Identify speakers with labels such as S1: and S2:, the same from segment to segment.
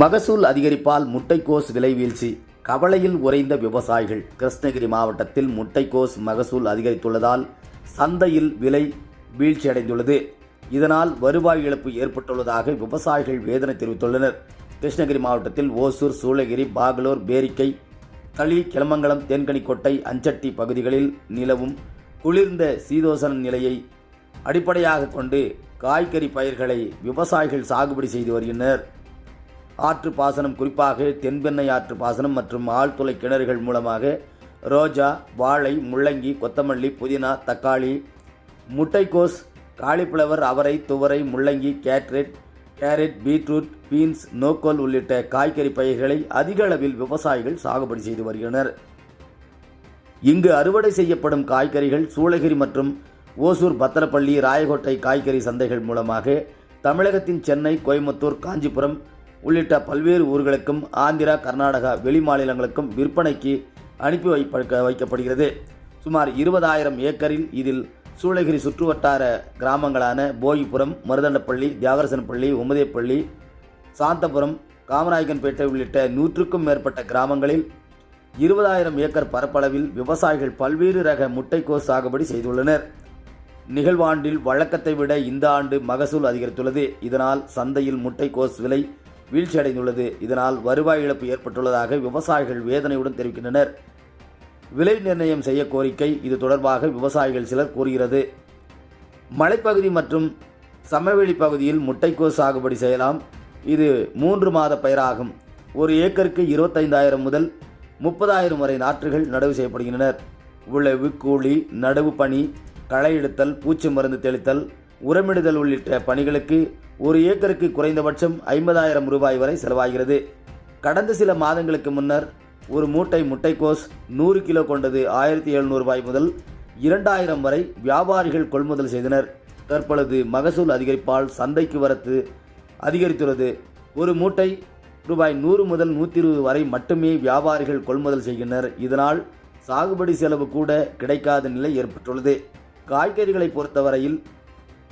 S1: மகசூல் அதிகரிப்பால் முட்டைக்கோஸ் விலை வீழ்ச்சி. கவலையில் உறைந்த விவசாயிகள். கிருஷ்ணகிரி மாவட்டத்தில் முட்டைக்கோஸ் மகசூல் அதிகரித்துள்ளதால் சந்தையில் விலை வீழ்ச்சியடைந்துள்ளது. இதனால் வருவாய் இழப்பு ஏற்பட்டுள்ளதாக விவசாயிகள் வேதனை தெரிவித்துள்ளனர். கிருஷ்ணகிரி மாவட்டத்தில் ஓசூர் சூளகிரி பாகலூர் பேரிக்கை களி கிளமங்கலம் தேன்கனிக்கோட்டை அஞ்சட்டி பகுதிகளில் நிலவும் குளிர்ந்த சீதோசன நிலையை அடிப்படையாக கொண்டு காய்கறி பயிர்களை விவசாயிகள் சாகுபடி செய்து வருகின்றனர். ஆற்று பாசனம் குறிப்பாக தென்பெண்ணை ஆற்று பாசனம் மற்றும் ஆழ்துளை கிணறுகள் மூலமாக ரோஜா வாழை முள்ளங்கி கொத்தமல்லி புதினா தக்காளி முட்டைக்கோஸ் காலிஃப்ளவர் அவரை துவரை முள்ளங்கி கேட்ரேட் கேரட் பீட்ரூட் பீன்ஸ் நோக்கோல் உள்ளிட்ட காய்கறி பயிர்களை அதிக அளவில் விவசாயிகள் சாகுபடி செய்து வருகின்றனர். இங்கு அறுவடை செய்யப்படும் காய்கறிகள் சூளகிரி மற்றும் ஓசூர் பத்திரப்பள்ளி ராயகோட்டை காய்கறி சந்தைகள் மூலமாக தமிழகத்தின் சென்னை கோயம்புத்தூர் காஞ்சிபுரம் உள்ளிட்ட பல்வேறு ஊர்களுக்கும் ஆந்திரா கர்நாடகா வெளி மாநிலங்களுக்கும் விற்பனைக்கு அனுப்பி வைப்ப வைக்கப்படுகிறது. சுமார் இருபதாயிரம் ஏக்கரில் இதில் சூளகிரி சுற்றுவட்டார கிராமங்களான போகிபுரம் மருதண்டப்பள்ளி தியாகரசன்பள்ளி உமதேப்பள்ளி சாந்தபுரம் காமராயகன்பேட்டை உள்ளிட்ட நூற்றுக்கும் மேற்பட்ட கிராமங்களில் இருபதாயிரம் ஏக்கர் பரப்பளவில் விவசாயிகள் பல்வேறு ரக முட்டைக்கோஸ் சாகுபடி செய்துள்ளனர். நிகழ்வாண்டில் வழக்கத்தை விட இந்த ஆண்டு மகசூல் அதிகரித்துள்ளது. இதனால் சந்தையில் முட்டைக்கோஸ் விலை வீழ்ச்சியடைந்துள்ளது. இதனால் வருவாய் இழப்பு ஏற்பட்டுள்ளதாக விவசாயிகள் வேதனையுடன் தெரிவிக்கின்றனர். விலை நிர்ணயம் செய்ய கோரிக்கை. இது தொடர்பாக விவசாயிகள் சிலர் கூறுகிறது. மலைப்பகுதி மற்றும் சமவெளி பகுதியில் முட்டைக்கோஸ் சாகுபடி செய்யலாம். இது மூன்று மாத பயிராகும். ஒரு ஏக்கருக்கு இருபத்தைந்தாயிரம் முதல் முப்பதாயிரம் வரை நாற்றுகள் நடவு செய்யப்படுகின்றனர். உழவு கூலி நடவு பணி களை எடுத்தல் பூச்சி மருந்து தெளித்தல் உரமிடுதல் உள்ளிட்ட பணிகளுக்கு ஒரு ஏக்கருக்கு குறைந்தபட்சம் ஐம்பதாயிரம் ரூபாய் வரை செலவாகிறது. கடந்த சில மாதங்களுக்கு முன்னர் ஒரு மூட்டை முட்டைக்கோஸ் நூறு கிலோ கொண்டது ஆயிரத்தி எழுநூறு ரூபாய் முதல் இரண்டாயிரம் வரை வியாபாரிகள் கொள்முதல் செய்தனர். தற்பொழுது மகசூல் அதிகரிப்பால் சந்தைக்கு வரத்து அதிகரித்துள்ளது. ஒரு மூட்டை ரூபாய் நூறு முதல் நூற்றி இருபது வரை மட்டுமே வியாபாரிகள் கொள்முதல் செய்கின்றனர். இதனால் சாகுபடி செலவு கூட கிடைக்காத நிலை ஏற்பட்டுள்ளது. காய்கறிகளை பொறுத்தவரையில்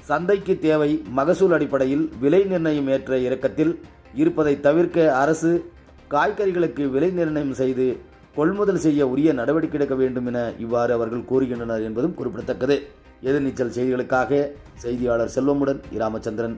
S1: சந்தைக்கு தேவை மகசூல் அடிப்படையில் விலை நிர்ணயம் ஏற்ற இறக்கத்தில் இருப்பதை தவிர்க்க அரசு காய்கறிகளுக்கு விலை நிர்ணயம் செய்து கொள்முதல் செய்ய உரிய நடவடிக்கை எடுக்க வேண்டும் என இவ்வாறு அவர்கள் கூறுகின்றனர் என்பதும் குறிப்பிடத்தக்கது. எதிர்நீச்சல் செய்திகளுக்காக செய்தியாளர் செல்வமுடன் இராமச்சந்திரன்.